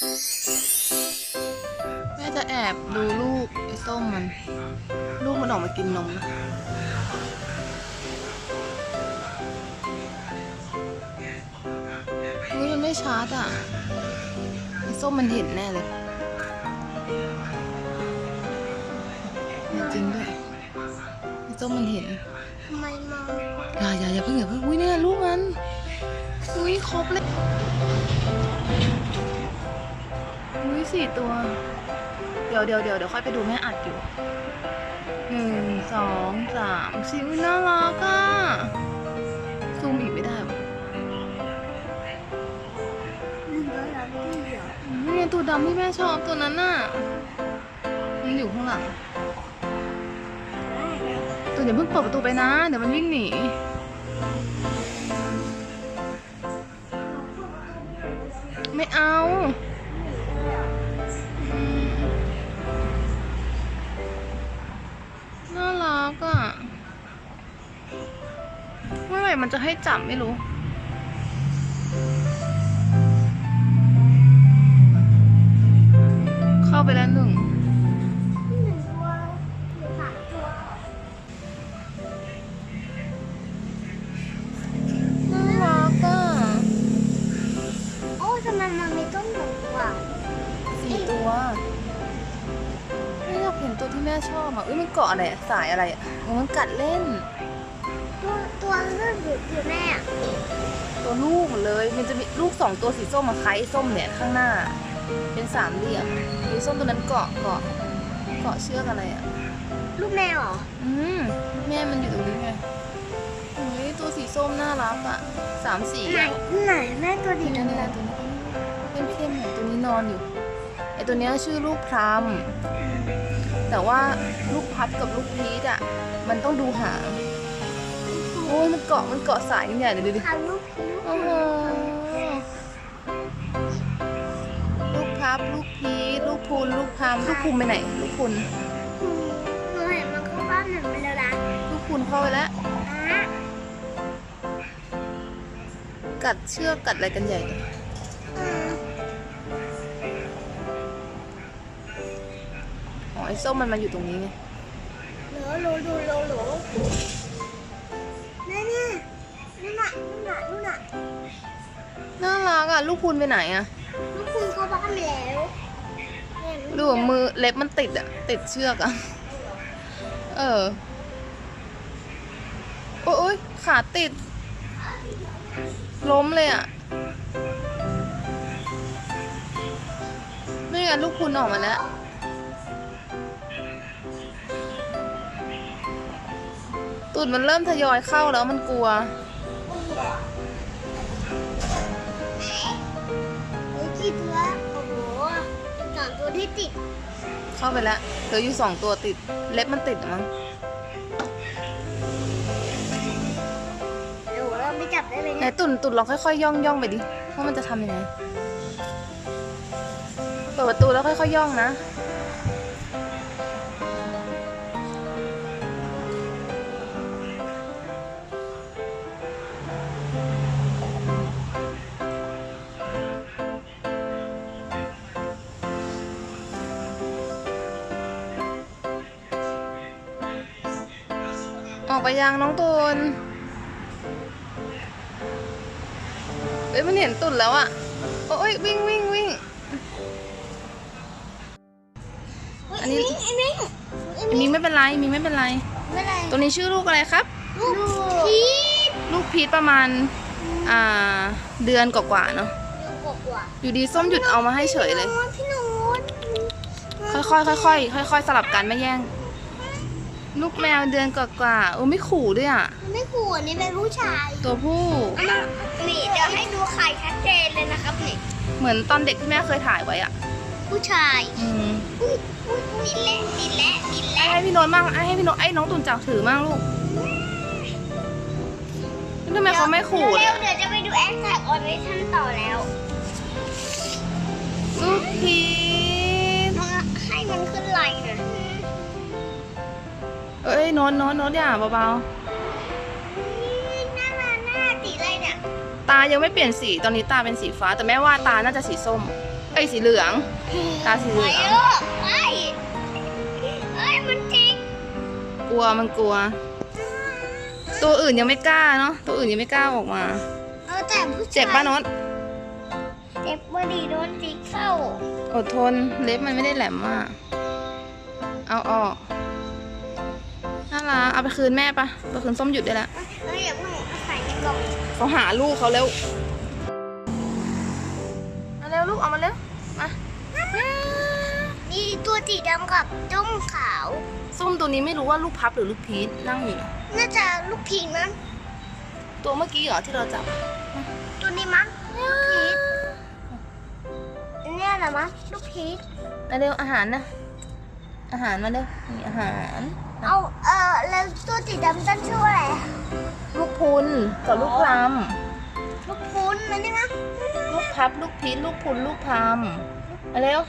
แม่จะแอบดูลูกไอ้ส้มมัน ลูกมันออกมากินนมนะอุ้ยมันไม่ชาร์จอะไอ้ส้มมันเห็นแน่เลยจริงด้วยไอ้ส้มมันเห็นทำไมมองอย่าอย่าอย่าเพิ่งอย่าเพิ่งอุ้ยเนี่ยลูกมันอุ้ยครบเลยอุ้ ยสี่ตัว เดี๋ยวเดี๋ยวเดี๋ยวเดี๋ยวค่อยไปดูแม่อัดอยู่หนึ่งสองสามสี่อุ๊ยน่ารักอะซูมอีกไม่ได้วะหนึ่งร้อยล้านที่เหรอนี่ไงตัวดำที่แม่ชอบตัวนั้นน่ะมันอยู่ข้างหลังตัวอย่าเพิ่งเปิดประตูไปนะ เดี๋ยวมันวิ่งหนีไม่เอา มื่อไหร่มันจะให้จับไม่รู้เข้าไปแล้วหนึ่งที่หนึ่งตัวหรือสามตัวน่ารักอะ โอ้ทำไมมันมีต้นหนูอะสี่ตัวไม่อยากเห็นตัวที่แม่ชอบอะอุ้ยมันเกาะอะไรอะสายอะไรอะโอ้มันกัดเล่น ตัวตัวเลือดหรืออยู่แม่อะตัวลูกหมดเลย มันจะมีลูกสองตัวสีส้มมาคล้ายส้มเนี่ยข้างหน้า เป็นสามเหลี่ยมสีส้มตัวนั้นเกาะเกาะเกาะเชือกอะไรอะ ลูกแมวเหรออืมแม่มันอยู่ตรงนี้ไงโอ้ยตัวสีส้มน่ารักอะสามสีไหนอะไหนแม่ตัวดีนี่นั่นะนนี่นะนะตัวนี้เข้มๆเนี่ยตัวนี้นอนอยู่ไอตัวเนี้ยชื่อลูกพรามแต่ว่าลูกพัดกับลูกพีชอะมันต้องดูหางโอ้ยมันเกาะมันเกาะสายนี่เนี่เดี๋ยดูดิทำลูกพิ้วโอ้โหลูกพับลูกพีชลูกพูนลูกพามลูกพูนไปไหน ลูกพูนหนูเห็นมันเข้าบ้านหนึ่งไปแล้วนะลูกพูนเข้าไปแล้ว อะกัดเชือกกัดอะไรกันใหญ่เลยอืมอ๋อไอ้ส้มมันมาอยู่ตรงนี้ไงโหลโหลดูโหลโหล รักอะ ลูกพูนไปไหนอะ ลูกคุณเข้าบ้านไปแล้วเนี่ยดูว่ามือเล็บมันติดอะติดเชือกอะเออ โอยโอยขาติด ล้มเลยอะนี่ไงลูกคุณออกมาแล้วตูดมันเริ่มทยอยเข้าแล้วมันกลัว ที่ติดเข้าไปแล้วเหลืออยู่สองตัวติด เล็บมันติดอะมั้งเดี๋ยวเราไปจับได้เลยไหนเนี่ยตุ่นตุ่นลองค่อยๆย่องย่องไปดิว่ามันจะทำยังไงเปิดประตูแล้วค่อยๆย่องนะอ อกไปยังน้องตุนเอ้ยมันเห็นตุ่นแล้วอะโอ้ยวิ่งวิ่งวิ่งอันนี้ไอ้มิ้งไอ้อันมิ้งนี้ไม่เป็นไรมีไม่เป็นไรไม่ไร ตัวนี้ชื่อลูกอะไรครับ ลูกพีชลูกพีชประมาณอ่าเดือนกว่าๆเนาะลูกกว่าอยู่ดีส้มหยุดเอามาให้เฉยเลยพี่หนูค่อยๆค่อยๆค่อยๆสลับกันไม่แย่ง ลูกแมวเดือนกว่าๆโอ้ไม่ขู่ด้วยอะไม่ขู่อันนี้เป็นผู้ชายตัวผู้นี่เดี๋ยวให้ดูไข่ชัดเจนเลยนะครับนี่เหมือนตอนเด็กที่แม่เคยถ่ายไว้อะผู้ชายอืมอุ้ยอุ้ยอุ้ยดินและดินและดินไอ้และให้พี่โนนท์มั่งไอ้ให้พี่โนนท์ไอ้น้องตุ่นจับถือมั่งลูกทำไมเขาไม่ขู่เลยเร็วอะๆเดี๋ยวจะ เอ้ยโนนท์โนนท์โนนท์อย่าเบาหน้ามาหน้าสีอะไรเนี่ยๆตายังไม่เปลี่ยนสีตอนนี้ตาเป็นสีฟ้า แต่แม่ว่าตาน่าจะสีส้มอไอ้ยสีเหลือง ตาสีเหลืไปองลูกไปเอ้ยมันจริงกลัวมันกลัว ตัวอื่นยังไม่กล้าเนาะตัวอื่นยังไม่กล้าออกมา เออแต่ผู้ชายเจ็บป้าโนตเจ็บพอดีโดนตีเข้า อดทนเล็บมันไม่ได้แหลมมาก เอาออกน่า รักเอาไปคืนแม่ปะไปคืนส้มหยุดได้แล้วเอ้ยอย่าเพิ่งเอาใส่ในกล่องเขาหาลูกเขาเร็วมาเร็วลูกเอามาเร็วมานี่ตัวสีดำกับจ้มขาว ส้มตัวนี้ไม่รู้ว่าลูกพับหรือลูกพีชนั่งอยู่นะน่าจะลูกพีชมั้งตัวเมื่อกี้เหรอที่เราจับ ตัวนี้มั้งลูกพีชเนี่ยนะมั้งลูกพีชมาเร็วอาหารนะ อาหารมาเร็วนี่อาหาร เอาเออแล้วตัวสีดำตั้นชื่อว่าอะไรลูกพุนกับลูกพลัมลูกพุนมันนี่นะลูกพับลูกพีชลูกพุนลูกพลัมมาเร็ว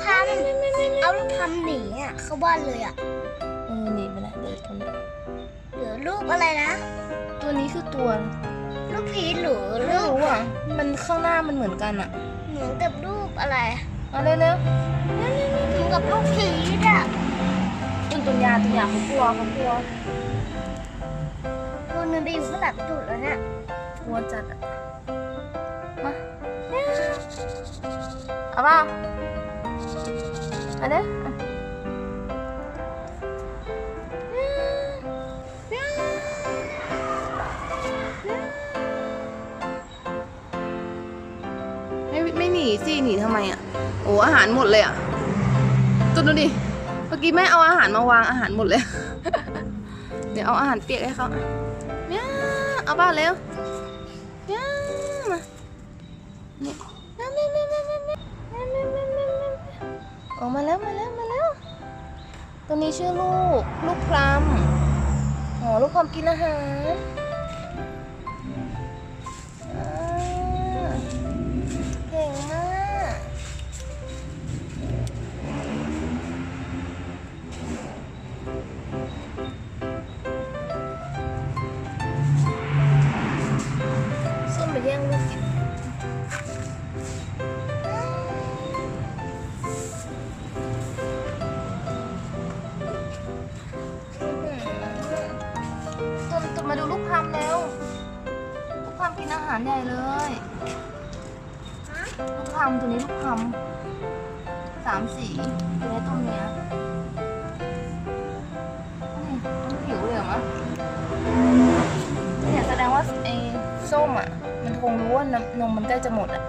พัมเอาลูกพัมหนีอะเข้าบ้านเลยอะเออหนีไปแล้วเดินคนเดียวเหลือลูกอะไรนะ ตัวนี้คือตัวลูกพีชหรือไม่ลูกรู้อะมันข้างหน้ามันเหมือนกันอะ เหมือนกับลูกอะไรมาเร็วเร็วเหมือน กับลูกพีชอะตุนตุนยาตุนยาเขากลัวเขากลัวตัวหนึงไปอยู่ข้างหลังจุดแล้วเนี่ยกลัวจัดอะมาเอาปล่ามาเด้ไม่ไม่หนีสิหนีทำไมอะ โอ้อาหารหมดเลยอะ จุนดูดิ เมื่อกี้แม่เอาอาหารมาวางอาหารหมดเลย เดี๋ยวเอาอาหารเปียกให้เขาเนี่ยเอาบ้านเร็วเนี่ยมาเนี่ยออกมาแล้วมาแล้วมาแล้ว ตัวนี้ชื่อลูก ลูกพลัมอ๋อลูกพลัมกินอาหารเก่งมาก คงรู้ว่านมนมมันใกล้จะหมดอะ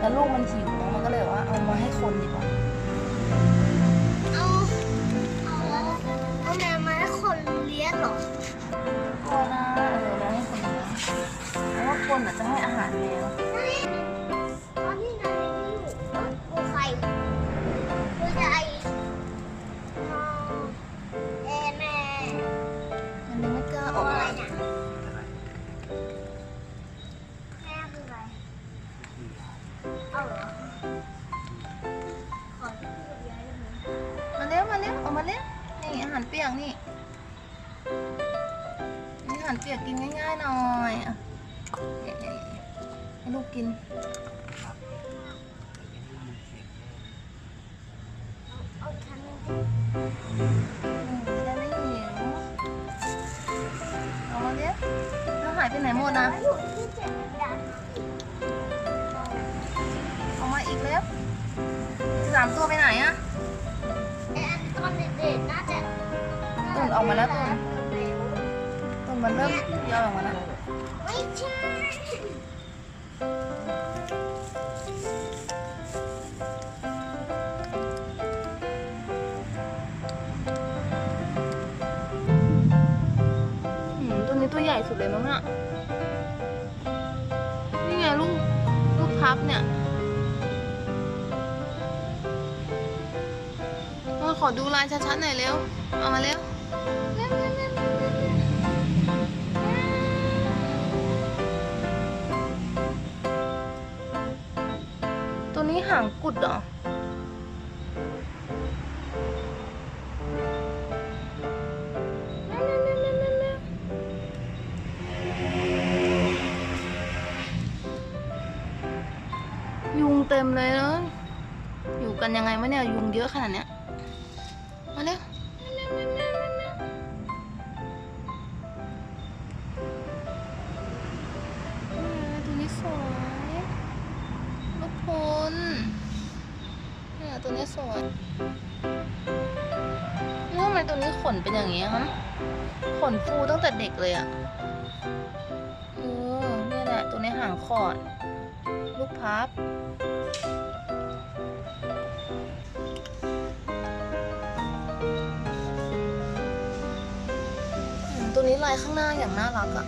แล้วลูกมันหิวมันก็เลยว่าเอามาให้คนดีกว่าเอาเอาเอาแมวมาให้คนเลี้ยงเหรอกลัวนะเออแล้วให้คนเลี้ยงเพราะว่าคนอะจะให้อาหารแมว หน่อยให้ลูกกินจะไม่หิวเอาเดี๋ยวน้หายไปไหนหมดนะออกมาอีกแล้วสามตัวไปไหนอะตุ่นออกมาแล้วตุ่น มันเริ่มย่อยออกมาแล้วไม่ใช่อืมตัวนี้ตัวใหญ่สุดเลยมั้งอะนี่ไงลูกลูกพับเนี่ยมาขอดูลายชัดๆหน่อยเร็ว เอามาเร็วเร็วเร็วเร็วเร็วเร็ว หางกุดเหรอยุงเต็มเลยเนาะอยู่กันยังไงวะเนี่ย ยุงเยอะขนาดเนี้ย งขอด ลูกพับ ตัวนี้ลายข้างหน้าอย่างน่ารักอะ่ะ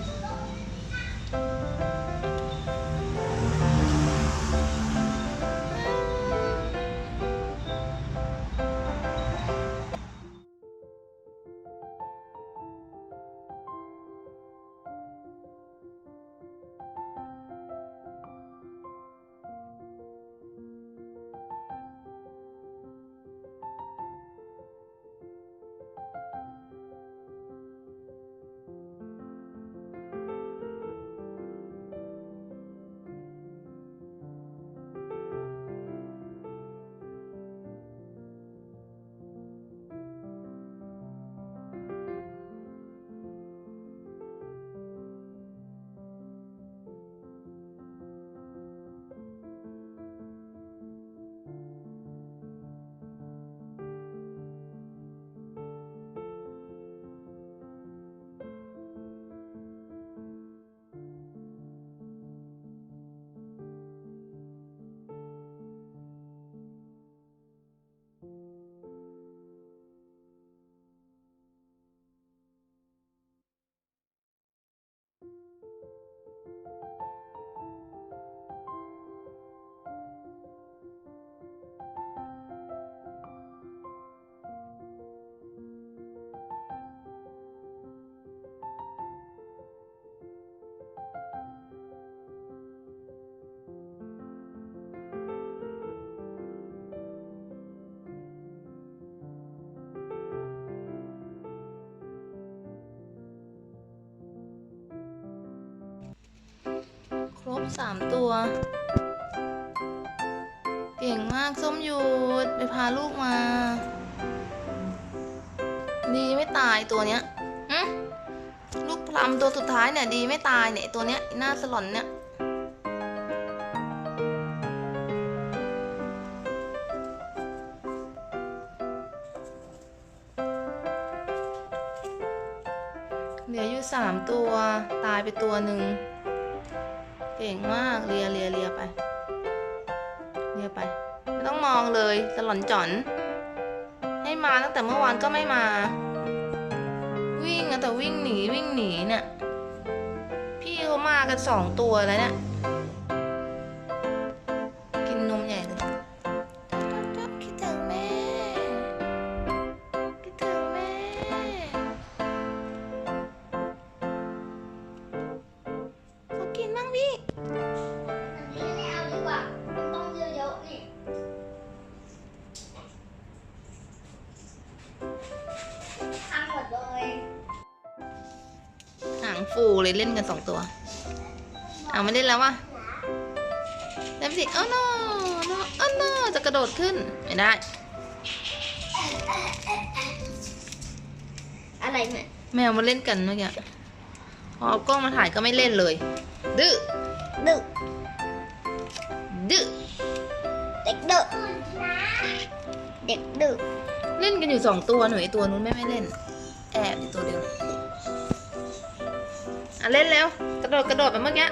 สามตัว เก่งมากส้มหยุดไปพาลูกมา ดีไม่ตายตัวเนี้ยลูกพลัมตัวสุดท้ายเนี่ยดีไม่ตายเนี่ยตัวเนี้ยหน้าสลอนเนี่ยเหลืออยู่สามตัว ตายไปตัวหนึ่ง ก่งมากเลียเลียเลียไปเลียไปไม่ต้องมองเลยสลอนจ่อน ให้มาตั้งแต่เมื่อวานก็ไม่มา วิ่งแต่วิ่งหนีวิ่งหนีเนี่ยพี่เขามากันสองตัวแล้วเนี่ย ฟูเลยเล่นกันสองตัว เอาไม่เล่นแล้ววะเล่นสิเอ้า no no เอ้า no จะกระโดดขึ้น ไม่ได้ อะไรเนี่ยแมวมาเล่นกันเมื่อกี้พอเอากล้องมาถ่ายก็ไม่เล่นเลย ดื้อดึกดื้อ เด็กดึกเด็กดึกเล่นกันอยู่สองตัวหนูไอตัวนู้นไม่ไม่เล่น แอบอยู่ตัวเดียว อะเล่นแล้วกระโดดกระโดดไปเมื่อกี้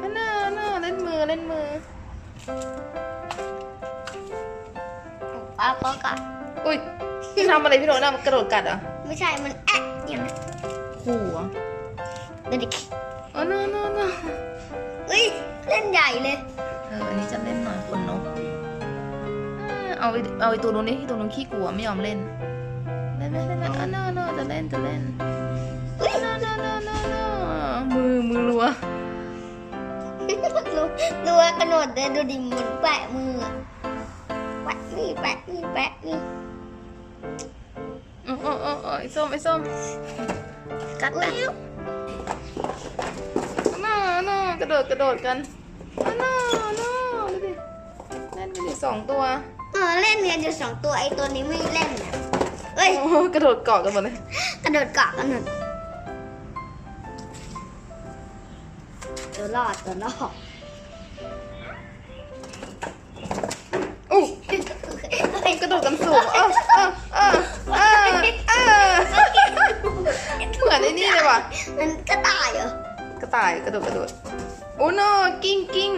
อันน่าอันน่าเล่นมือเล่นมือป้าก็กัดอุ้ยพี่ทำอะไรพี่โดนอะกระโดดกัดเหรอะไม่ใช่ มันแอะอย่างนั้นขู่เหรอเด็กอ๋อ no no no เฮ้ย เล่นใหญ่เลยเอออันนี้จะเล่นหน่อยคนนกอ่าเอาไอ้เอาไอ้ตัวนู้นนี่ตัวนู้นขี้กลัวไม่ยอมเล่นเล่นเล่นเล่นเล่นอ๋อ no no จะเล่นจะเล่น no no no no no มือมือรัวรู้รู้ว่ากระโดดเดินดูดิเหมือนแปะมืออะแปะนี่แปะนี่แปะนี่โอ้โอ้โอ้โอ้ไอ้ส้มไอ้ส้มกัดแล้วน่าน่ากระโดดกระโดดกันอันน่าอันน่าดูดิเล่นไปดิสองตัว เออเล่นกันอยู่สองตัวไอ้ตัวนี้ไม่เล่นนะเอ้ย โอ้โหกระโดดเกาะกันหมดเลย กระโดดเกาะกันหนึ่งตัวรอดตัวรอดอู้กระโดดกันสูงเออเออเออเออเออเหมือนไอ้นี่เลยว่ะ มันกระต่ายเหรอกระต่ายกระโดดกระโดดโอ้โนกิ้งกิ้ง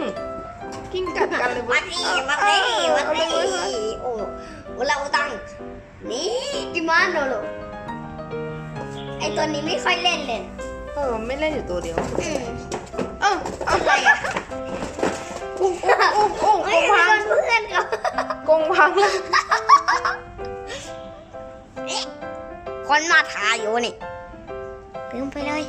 กิ้งกัดกันเลยมาดิมาดิมาเอาดิเลยเว้ยโอ้เราตัง นี่จิมันโดโลไอตัวนี้ไม่ค่อยเล่นเลยเออไม่เล่นอยู่ตัวเดียว อืมเออเอาอะไรอะอุ้งอุ้งอุ้งไม่อุ้งกงใช่พังเพื่อนเขากงพังเลยคนมาทาอยู่นี่ลืมไปเลย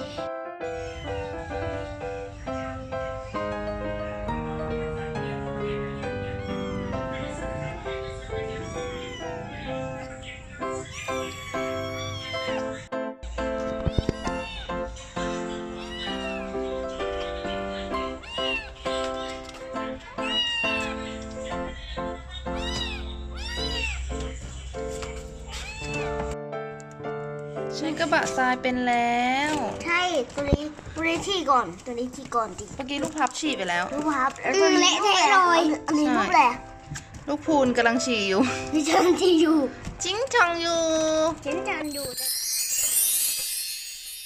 ใช้กระบะทรายเป็นแล้ว ใช่ตัวนี้ตัวนี้ที่ก่อนตัวนี้ที่ก่อนดิเมื่อกี้ลูกพับฉี่ไปแล้ว รูปครับอืมเละเทะเลยอันนี้รูปแหละลูกพูนกำลังฉี่อยู่นี่ฉันที่อยู่ จิ้งจังอยู่ฉันจันอยู่แต่